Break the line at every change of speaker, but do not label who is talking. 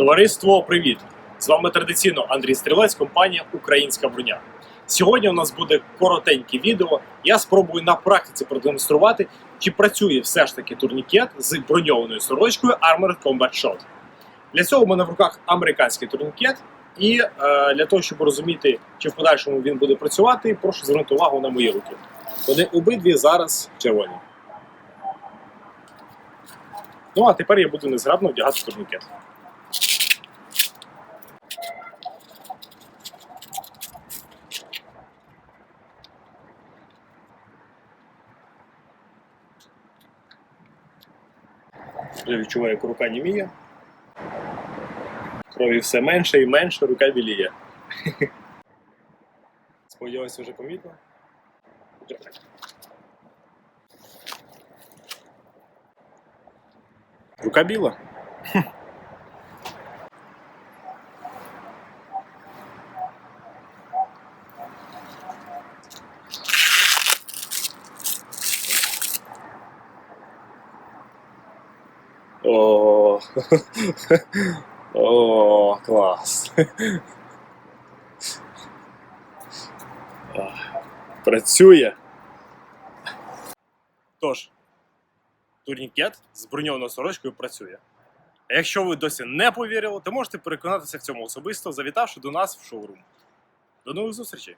Товариство, привіт! З вами традиційно Андрій Стрілець, компанія Українська броня. Сьогодні у нас буде коротеньке відео. Я спробую на практиці продемонструвати, чи працює все ж таки турнікет з броньованою сорочкою Armored Combat Shot. Для цього у мене в руках американський турнікет, і е, для того, щоб розуміти, чи в подальшому він буде працювати, прошу звернути увагу на мої руки. Вони обидві зараз червоні. Ну а тепер я буду незграбно вдягати турнікет. Вже відчуваю, як рука німіє. Крові все менше і менше, рука біліє. Сподіваюся, вже помітно. Рука біла. О, О, клас. Працює. Тож, турнікет з броньованою сорочкою працює. А якщо ви досі не повірили, то можете переконатися в цьому особисто, завітавши до нас в шоурум. До нових зустрічей!